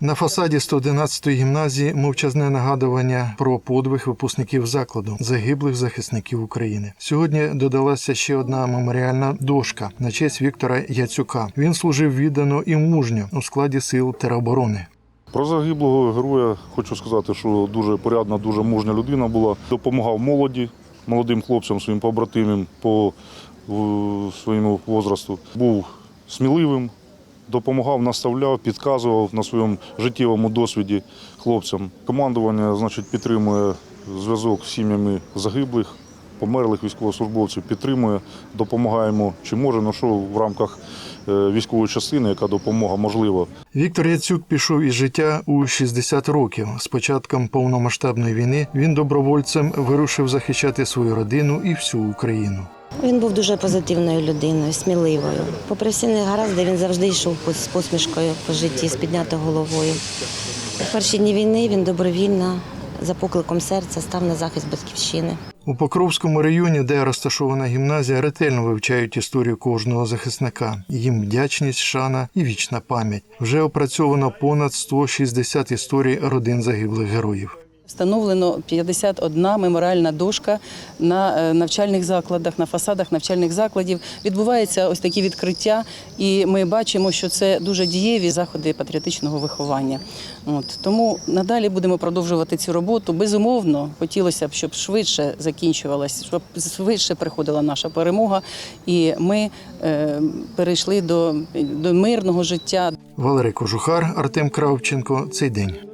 На фасаді 111-ї гімназії мовчазне нагадування про подвиг випускників закладу загиблих захисників України. Сьогодні додалася ще одна меморіальна дошка на честь Віктора Яцюка. Він служив віддано і мужньо у складі сил тероборони. Про загиблого героя хочу сказати, що дуже порядна, дуже мужня людина була. Допомагав молоді, молодим хлопцям, своїм побратимам по в- своєму возрасту. Був сміливим, допомагав, наставляв, підказував на своєму життєвому досвіді хлопцям. Командування значить, підтримує зв'язок з сім'ями загиблих, померлих військовослужбовців, підтримує, допомагаємо чи може, ну що в рамках е, військової частини, яка допомога можлива. Віктор Яцюк пішов із життя у 60 років. З початком повномасштабної війни він добровольцем вирушив захищати свою родину і всю Україну. Він був дуже позитивною людиною, сміливою. Попри всі негаразди, він завжди йшов з посмішкою по житті, з піднятою головою. У перші дні війни він добровільно, за покликом серця, став на захист батьківщини. У Покровському районі, де розташована гімназія, ретельно вивчають історію кожного захисника. Їм вдячність, шана і вічна пам'ять. Вже опрацьовано понад 160 історій родин загиблих героїв. Встановлено 51 меморіальна дошка на е, навчальних закладах, на фасадах навчальних закладів. Відбуваються ось такі відкриття, і ми бачимо, що це дуже дієві заходи патріотичного виховання. От тому надалі будемо продовжувати цю роботу. Безумовно, хотілося б, щоб швидше закінчувалась, щоб швидше приходила наша перемога, і ми е, перейшли до, до мирного життя. Валерій Кожухар, Артем Кравченко. Цей день.